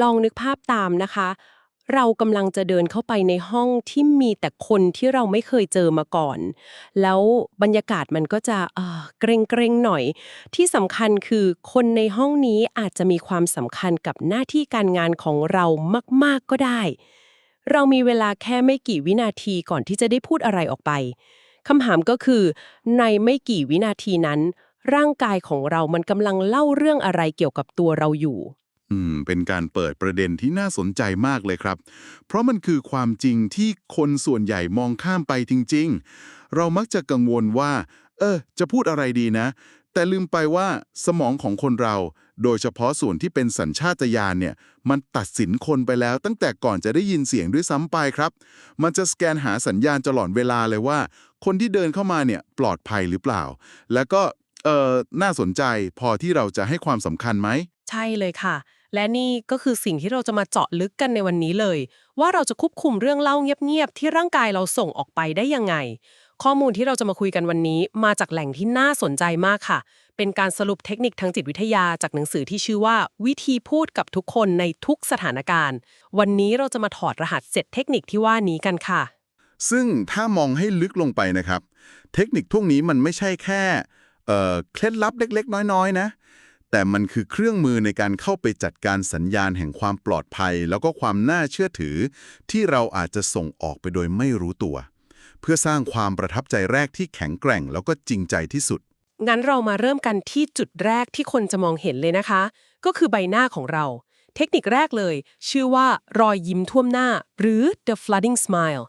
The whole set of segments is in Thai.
ลองนึกภาพตามนะคะ เรากำลังจะเดินเข้าไปในห้องที่มีแต่คนที่เราไม่เคยเจอมาก่อน แล้วบรรยากาศมันก็จะเออเกรงเกรงหน่อย ที่สำคัญคือคนในห้องนี้อาจจะมีความสำคัญกับหน้าที่การงานของเรามาก ๆ ก็ได้ เรามีเวลาแค่ไม่กี่วินาทีก่อนที่จะได้พูดอะไรออกไปคำถามก็คือ ในไม่กี่วินาทีนั้น ร่างกายของเรามันกำลังเล่าเรื่องอะไรเกี่ยวกับตัวเราอยู่ อืม เป็นการเปิดประเด็นที่น่าสนใจมากเลยครับ เพราะมันคือความจริงที่คนส่วนใหญ่มองข้ามไปจริง ๆ เรามักจะกังวลว่า เออ จะพูดอะไรดีนะ แต่ลืมไปว่าสมองของคนเรา โดยเฉพาะส่วนที่เป็นสัญชาตญาณเนี่ย มันตัดสินคนไปแล้ว ตั้งแต่ก่อนจะได้ยินเสียงด้วยซ้ำไปครับ มันจะสแกนหาสัญญาณตลอดเวลาเลยว่า คนที่เดินเข้ามาเนี่ยปลอดภัยหรือเปล่า แล้วก็เออน่าสนใจพอที่เราจะให้ความสำคัญไหม ใช่เลยค่ะ และนี่ก็คือสิ่งที่เราจะมาเจาะลึกกันในวันนี้เลย ว่าเราจะควบคุมเรื่องเล่าเงียบๆที่ร่างกายเราส่งออกไปได้ยังไง ข้อมูลที่เราจะมาคุยกันวันนี้ มาจากแหล่งที่น่าสนใจมากค่ะ เป็นการสรุปเทคนิคทางจิตวิทยาจากหนังสือที่ชื่อว่า วิธีพูดกับทุกคนในทุกสถานการณ์ วันนี้เราจะมาถอดรหัสเจ็ดเทคนิคที่ว่านี้กันค่ะ ซึ่งถ้ามองให้ลึกลงไปนะครับ เทคนิคพวกนี้มันไม่ใช่แค่เอ่อเคล็ดลับเล็ก ๆ น้อยๆนะ แต่มันคือเครื่องมือในการเข้าไปจัดการสัญญาณแห่งความปลอดภัย แล้วก็ความน่าเชื่อถือ ที่เราอาจจะส่งออกไปโดยไม่รู้ตัว เพื่อสร้างความประทับใจแรกที่แข็งแกร่ง แล้วก็จริงใจที่สุด งั้นเรามาเริ่มกันที่จุดแรกที่คนจะมองเห็นเลยนะคะ ก็คือใบหน้าของเรา เทคนิคแรกเลย ชื่อว่ารอยยิ้มท่วมหน้า หรือ the flooding smile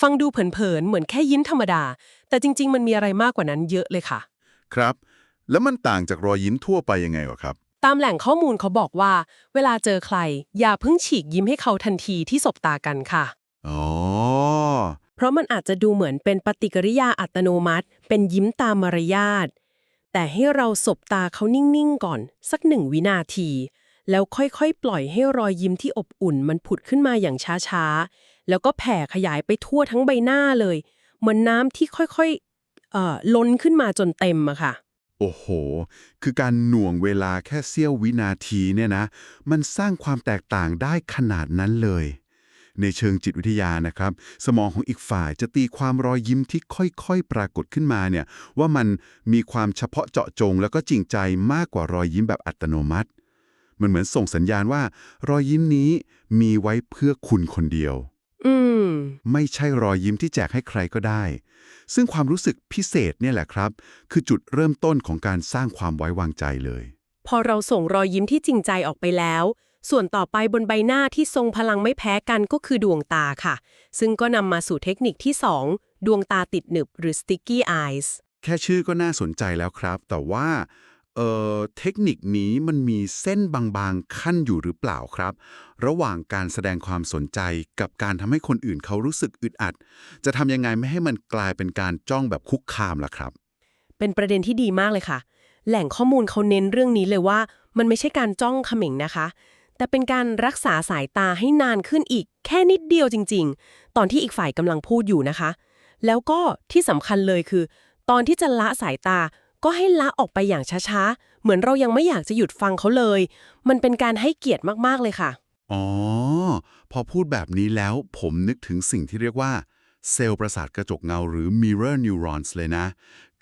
ฟังดูเผินๆเหมือนแค่ยิ้มธรรมดา แต่จริง ๆ มันมีอะไรมากกว่านั้นเยอะเลยค่ะ ครับ แล้วมันต่างจากรอยยิ้มทั่วไปยังไงวะครับ ตามแหล่งข้อมูลเขาบอกว่า เวลาเจอใคร อย่าเพิ่งฉีกยิ้มให้เขาทันทีที่สบตากันค่ะ อ๋อ เพราะมันอาจจะดูเหมือนเป็นปฏิกิริยาอัตโนมัติ เป็นยิ้มตามมารยาท แต่ให้เราสบตาเขานิ่งๆก่อน สักหนึ่งวินาที แล้วค่อยๆ ปล่อยให้รอยยิ้มที่อบอุ่น มันผุดขึ้นมาอย่างช้าๆ แล้วก็แผ่ขยายไปทั่วทั้งใบหน้าเลย เหมือนน้ำที่ค่อยๆเอ่อล้นขึ้นมาจนเต็มอะค่ะ โอ้โห คือการหน่วงเวลาแค่เสี้ยววินาทีเนี่ยนะ มันสร้างความแตกต่างได้ขนาดนั้นเลย ในเชิงจิตวิทยานะครับ สมองของอีกฝ่ายจะตีความรอยยิ้มที่ค่อยๆ ปรากฏขึ้นมาเนี่ย ว่ามันมีความเฉพาะเจาะจง แล้วก็จริงใจมากกว่ารอยยิ้มแบบอัตโนมัติ มันเหมือนส่งสัญญาณว่า รอยยิ้มนี้มีไว้เพื่อคุณคนเดียว อืม ไม่ใช่รอยยิ้มที่แจกให้ใครก็ได้ ซึ่งความรู้สึกพิเศษเนี่ยแหละครับ คือจุดเริ่มต้นของการสร้างความไว้วางใจเลย พอเราส่งรอยยิ้มที่จริงใจออกไปแล้ว ส่วนต่อไปบนใบหน้าที่ทรงพลังไม่แพ้กันก็คือดวงตาค่ะ ซึ่งก็นำมาสู่เทคนิคที่ 2 ดวงตาติดหนึบหรือ sticky eyes แค่ชื่อก็น่าสนใจแล้วครับ แต่ว่า เอ่อเทคนิคนี้มันมีเส้นบางๆขั้นอยู่หรือเปล่าครับ ระหว่างการแสดงความสนใจกับการทำให้คนอื่นเขารู้สึกอึดอัด จะทำยังไงไม่ให้มันกลายเป็นการจ้องแบบคุกคามล่ะครับ เป็นประเด็นที่ดีมากเลยค่ะ แหล่งข้อมูลเขาเน้นเรื่องนี้เลยว่า มันไม่ใช่การจ้องเขม่งนะคะ แต่เป็นการรักษาสายตาให้นานขึ้นอีก แค่นิดเดียวจริง ๆ ตอนที่อีกฝ่ายกำลังพูดอยู่นะคะ แล้วก็ที่สำคัญเลยคือ ตอนที่จะละสายตา ก็ให้ละออกไปอย่างช้าๆ เหมือนเรายังไม่อยากจะหยุดฟังเขาเลย มันเป็นการให้เกียรติมากๆเลยค่ะ อ๋อ พอพูดแบบนี้แล้วผมนึกถึงสิ่งที่เรียกว่า เซลล์ประสาทกระจกเงาหรือ mirror neurons เลยนะ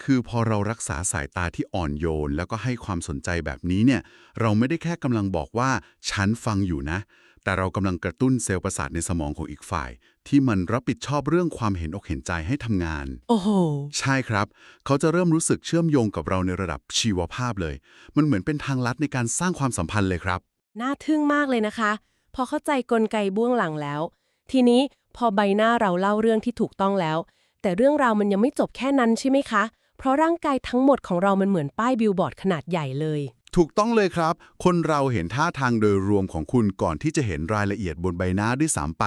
คือพอเรารักษาสายตาที่อ่อนโยน แล้วก็ให้ความสนใจแบบนี้เนี่ย เราไม่ได้แค่กำลังบอกว่า ฉันฟังอยู่นะ แต่เรากำลังกระตุ้นเซลล์ประสาทในสมองของอีกฝ่าย ที่มันรับผิดชอบเรื่องความเห็นอกเห็นใจให้ทำงาน โอ้โห ใช่ครับ เขาจะเริ่มรู้สึกเชื่อมโยงกับเราในระดับชีวภาพเลย มันเหมือนเป็นทางลัดในการสร้างความสัมพันธ์เลยครับ น่าทึ่งมากเลยนะคะ พอเข้าใจกลไกเบื้องหลังแล้ว ทีนี้พอใบหน้าเราเล่าเรื่องที่ถูกต้องแล้ว แต่เรื่องราวมันยังไม่จบแค่นั้นใช่ไหมคะ เพราะร่างกายทั้งหมดของเรามันเหมือนป้ายบิลบอร์ดขนาดใหญ่เลย ถูกต้องเลยครับ คนเราเห็นท่าทางโดยรวมของคุณก่อนที่จะเห็นรายละเอียดบนใบหน้าด้วยสามไป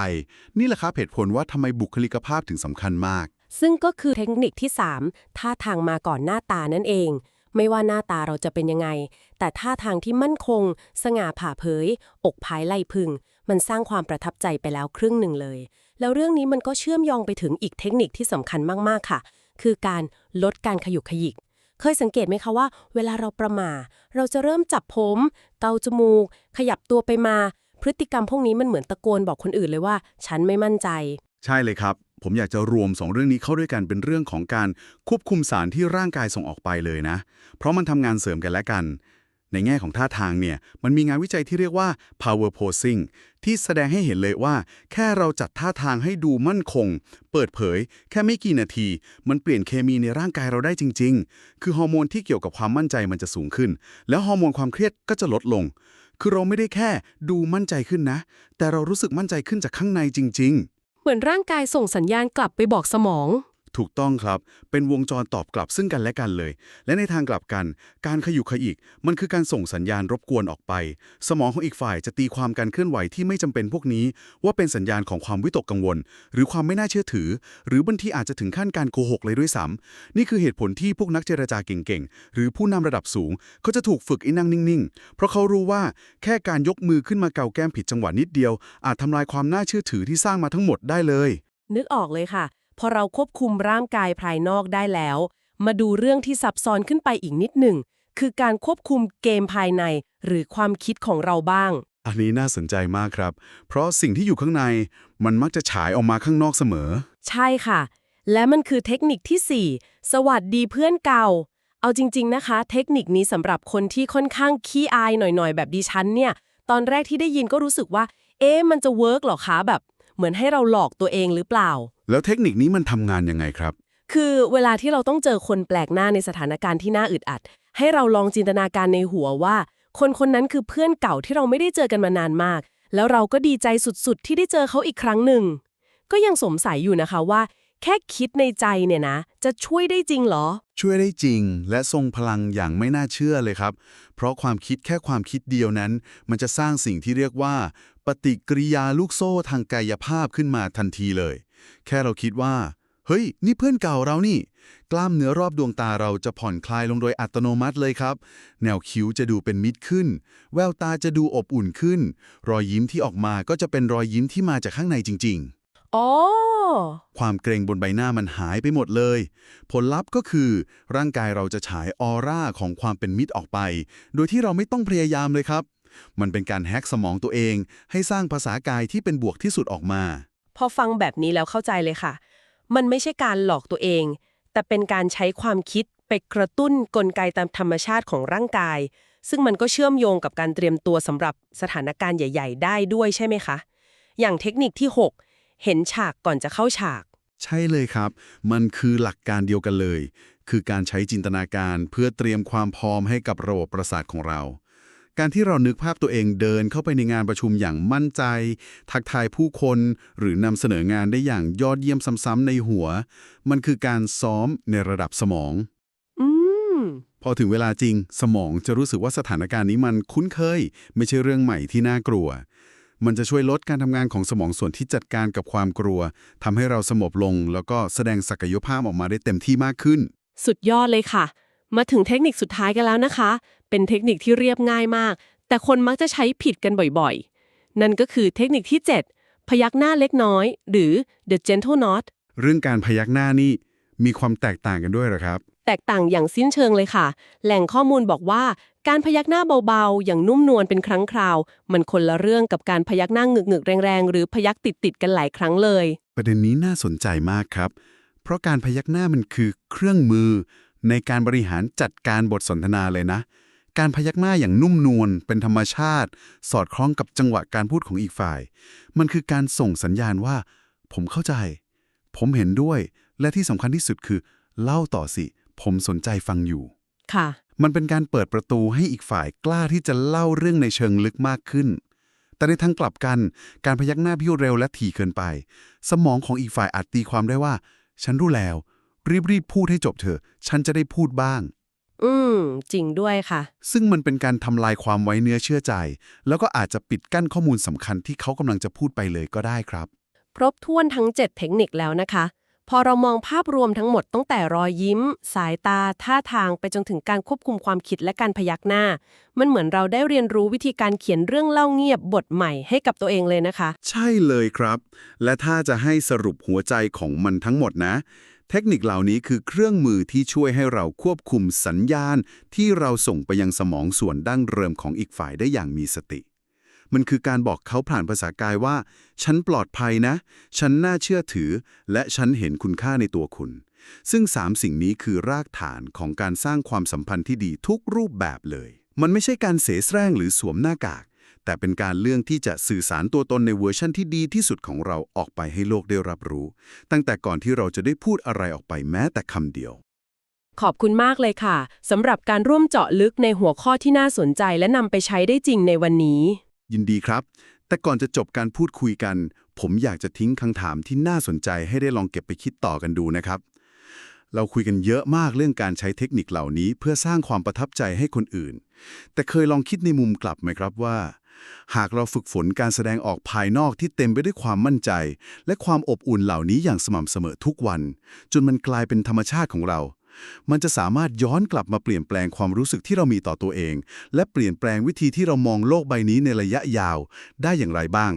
นี่แหละครับเหตุผลว่าทำไมบุคลิกภาพถึงสำคัญมาก ซึ่งก็คือเทคนิคที่ 3 ท่าทางมาก่อนหน้าตานั่นเอง ไม่ว่าหน้าตาเราจะเป็นยังไง แต่ท่าทางที่มั่นคง สง่าผ่าเผย อกภายไหลพึง มันสร้างความประทับใจไปแล้วครึ่งหนึ่งเลย แล้วเรื่องนี้มันก็เชื่อมโยงไปถึงอีกเทคนิคที่สำคัญมากๆค่ะ คือการลดการขยุกขยิก เคยสังเกตไหมคะว่า เวลาเราประหมาเราจะเริ่มจับผม เกาจมูก ขยับตัวไปมาพพฤติกรรมพวกนี้มันเหมือนตะโกนบอกคนอื่นเลยว่า ฉันไม่มั่นใจ ใช่เลยครับ ผมอยากจะรวม 2 เรื่องนี้เข้าด้วยกันเป็นเรื่องของการควบคุมสารที่ร่างกายส่งออกไปเลยนะ เพราะมันทำงานเสริมกันและกัน ในแง่ของท่าทางเนี่ยมันมีงานวิจัยที่เรียกว่า power posing ที่แสดงให้เห็นเลยว่า แค่เราจัดท่าทางให้ดูมั่นคง เปิดเผย แค่ไม่กี่นาที มันเปลี่ยนเคมีในร่างกายเราได้จริง ๆ คือฮอร์โมนที่เกี่ยวกับความมั่นใจมันจะสูงขึ้น แล้วฮอร์โมนความเครียดก็จะลดลง คือเราไม่ได้แค่ดูมั่นใจขึ้นนะ แต่เรารู้สึกมั่นใจขึ้นจากข้างในจริง ๆ เหมือนร่างกายส่งสัญญาณกลับไปบอกสมอง ถูกต้องครับ เป็นวงจรตอบกลับซึ่งกันและกันเลย และในทางกลับกัน การขยุกขยิก มันคือการส่งสัญญาณรบกวนออกไป สมองของอีกฝ่ายจะตีความการเคลื่อนไหวที่ไม่จำเป็นพวกนี้ ว่าเป็นสัญญาณของความวิตกกังวล หรือความไม่น่าเชื่อถือ หรือบางทีอาจจะถึงขั้นการโกหกเลยด้วยซ้ำนี่คือเหตุผลที่พวกนักเจรจาเก่งๆ หรือผู้นำระดับสูงเขาจะถูกฝึกอ้นั่งนิ่งๆ เพราะเขารู้ว่าแค่การยกมือขึ้นมาเกาแก้มผิดจังหวะนิดเดียว อาจทำลายความน่าเชื่อถือที่สร้างมาทั้งหมดได้เลย นึกออกเลยค่ะ พอเราควบคุมร่างกายภายนอกได้แล้ว มาดูเรื่องที่ซับซ้อนขึ้นไปอีกนิดหนึ่ง คือการควบคุมเกมภายใน หรือความคิดของเราบ้าง อันนี้น่าสนใจมากครับ เพราะสิ่งที่อยู่ข้างในมันมักจะฉายออกมาข้างนอกเสมอ ใช่ค่ะ และมันคือเทคนิคที่ 4 สวัสดีเพื่อนเก่า เอาจริง ๆนะคะ เทคนิคนี้สำหรับคนที่ค่อนข้างขี้อายหน่อยๆ แบบดิฉันเนี่ย ตอนแรกที่ได้ยินก็รู้สึกว่า เอ๊ะมันจะเวิร์กเหรอคะแบบ เหมือนให้เราหลอกตัวเองหรือเปล่า แล้วเทคนิคนี้มันทำงานยังไงครับ คือเวลาที่เราต้องเจอคนแปลกหน้าในสถานการณ์ที่น่าอึดอัด ให้เราลองจินตนาการในหัวว่า คนคนนั้นคือเพื่อนเก่าที่เราไม่ได้เจอกันมานานมาก แล้วเราก็ดีใจสุดๆ ที่ได้เจอเขาอีกครั้งหนึ่ง ก็ยังสงสัยอยู่นะคะว่า แค่คิดในใจเนี่ยนะ จะช่วยได้จริงเหรอ ช่วยได้จริง และทรงพลังอย่างไม่น่าเชื่อเลยครับ เพราะความคิดแค่ความคิดเดียวนั้น มันจะสร้างสิ่งที่เรียกว่า ปฏิกิริยาลูกโซ่ทางกายภาพขึ้นมาทันทีเลย แค่เราคิดว่า เฮ้ย นี่เพื่อนเก่าเรานี่ กล้ามเนื้อรอบดวงตาเราจะผ่อนคลายลงโดยอัตโนมัติเลยครับ แนวคิ้วจะดูเป็นมิตรขึ้น แววตาจะดูอบอุ่นขึ้น รอยยิ้มที่ออกมาก็จะเป็นรอยยิ้มที่มาจากข้างในจริง ๆอ๋อ ความเกรงบนใบหน้ามันหายไปหมดเลย ผลลัพธ์ก็คือ ร่างกายเราจะฉายออร่าของความเป็นมิตรออกไป โดยที่เราไม่ต้องพยายามเลยครับ มันเป็นการแฮ็กสมองตัวเอง ให้สร้างภาษากายที่เป็นบวกที่สุดออกมา พอฟังแบบนี้แล้วเข้าใจเลยค่ะ มันไม่ใช่การหลอกตัวเอง แต่เป็นการใช้ความคิดไปกระตุ้นกลไกตามธรรมชาติของร่างกาย ซึ่งมันก็เชื่อมโยงกับการเตรียมตัวสำหรับสถานการณ์ใหญ่ ๆ ได้ด้วยใช่ไหมคะ อย่างเทคนิคที่ 6 เห็นฉากก่อนจะเข้าฉาก ใช่เลยครับ มันคือหลักการเดียวกันเลย คือการใช้จินตนาการเพื่อเตรียมความพร้อมให้กับระบบประสาทของเรา การที่เรานึกภาพตัวเองเดินเข้าไปในงานประชุมอย่างมั่นใจ ทักทายผู้คนหรือนำเสนองานได้อย่างยอดเยี่ยมซ้ำๆในหัว มันคือการซ้อมในระดับสมองอืมพอถึงเวลาจริงสมองจะรู้สึกว่าสถานการณ์นี้มันคุ้นเคย ไม่ใช่เรื่องใหม่ที่น่ากลัว มันจะช่วยลดการทำงานของสมองส่วนที่จัดการกับความกลัวทำให้เราสงบลง แล้วก็แสดงศักยภาพออกมาได้เต็มที่มากขึ้น สุดยอดเลยค่ะ มาถึงเทคนิคสุดท้ายกันแล้วนะคะ เป็นเทคนิคที่เรียบง่ายมาก แต่คนมักจะใช้ผิดกันบ่อยๆ นั่นก็คือเทคนิคที่ 7 พยักหน้าเล็กน้อย หรือ the gentle nod เรื่องการพยักหน้านี่มีความแตกต่างกันด้วยเหรอครับ แตกต่างอย่างสิ้นเชิงเลยค่ะ แหล่งข้อมูลบอกว่าการพยักหน้าเบาๆ อย่างนุ่มนวลเป็นครั้งคราว มันคนละเรื่องกับการพยักหน้าหงึกๆ แรงๆ หรือพยักติดๆกันหลายครั้งเลย ประเด็นนี้น่าสนใจมากครับ เพราะการพยักหน้ามันคือเครื่องมือในการบริหารจัดการบทสนทนาเลยนะ การพยักหน้าอย่างนุ่มนวลเป็นธรรมชาติ สอดคล้องกับจังหวะการพูดของอีกฝ่าย มันคือการส่งสัญญาณว่า ผมเข้าใจ ผมเห็นด้วย และที่สำคัญที่สุดคือ เล่าต่อสิ ผมสนใจฟังอยู่ ค่ะ มันเป็นการเปิดประตูให้อีกฝ่ายกล้าที่จะเล่าเรื่องในเชิงลึกมากขึ้น แต่ในทางกลับกัน การพยักหน้าพิ้วเร็วและถี่เกินไป สมองของอีกฝ่ายอาจตีความได้ว่า ฉันรู้แล้ว รีบๆพูดให้จบเถอะ ฉันจะได้พูดบ้าง อืม จริงด้วยค่ะ ซึ่งมันเป็นการทำลายความไว้เนื้อเชื่อใจ แล้วก็อาจจะปิดกั้นข้อมูลสำคัญที่เขากำลังจะพูดไปเลยก็ได้ครับ ครบถ้วนทั้ง 7 เทคนิคแล้วนะคะ พอเรามองภาพรวมทั้งหมดตั้งแต่รอยยิ้ม สายตา ท่าทางไปจนถึงการควบคุมความคิดและการพยักหน้า มันเหมือนเราได้เรียนรู้วิธีการเขียนเรื่องเล่าเงียบบทใหม่ให้กับตัวเองเลยนะคะ ใช่เลยครับ และถ้าจะให้สรุปหัวใจของมันทั้งหมดนะ เทคนิคเหล่านี้คือเครื่องมือที่ช่วยให้เราควบคุมสัญญาณ ที่เราส่งไปยังสมองส่วนดั้งเริ่มของอีกฝ่ายได้อย่างมีสติ มันคือการบอกเขาผ่านภาษากายว่า ฉันปลอดภัยนะ ฉันน่าเชื่อถือ และฉันเห็นคุณค่าในตัวคุณ ซึ่งสามสิ่งนี้คือรากฐานของการสร้างความสัมพันธ์ที่ดีทุกรูปแบบเลย มันไม่ใช่การเสแสร้งหรือสวมหน้ากาก แต่เป็นการเรื่องที่จะสื่อสารตัวตนในเวอร์ชั่นที่ดีที่สุดของเราออกไปให้โลกได้รับรู้ ตั้งแต่ก่อนที่เราจะได้พูดอะไรออกไปแม้แต่คำเดียว ขอบคุณมากเลยค่ะสำหรับการร่วมเจาะลึกในหัวข้อที่น่าสนใจและนำไปใช้ได้จริงในวันนี้ ยินดีครับ แต่ก่อนจะจบการพูดคุยกัน ผมอยากจะทิ้งคำถามที่น่าสนใจให้ได้ลองเก็บไปคิดต่อกันดูนะครับเราคุยกันเยอะมากเรื่องการใช้เทคนิคเหล่านี้เพื่อสร้างความประทับใจให้คนอื่น แต่เคยลองคิดในมุมกลับไหมครับว่า หากเราฝึกฝนการแสดงออกภายนอกที่เต็มไปด้วยความมั่นใจ และความอบอุ่นเหล่านี้อย่างสม่ำเสมอทุกวัน จนมันกลายเป็นธรรมชาติของเรา มันจะสามารถย้อนกลับมาเปลี่ยนแปลงความรู้สึกที่เรามีต่อตัวเอง และเปลี่ยนแปลงวิธีที่เรามองโลกใบนี้ในระยะยาว ได้อย่างไรบ้าง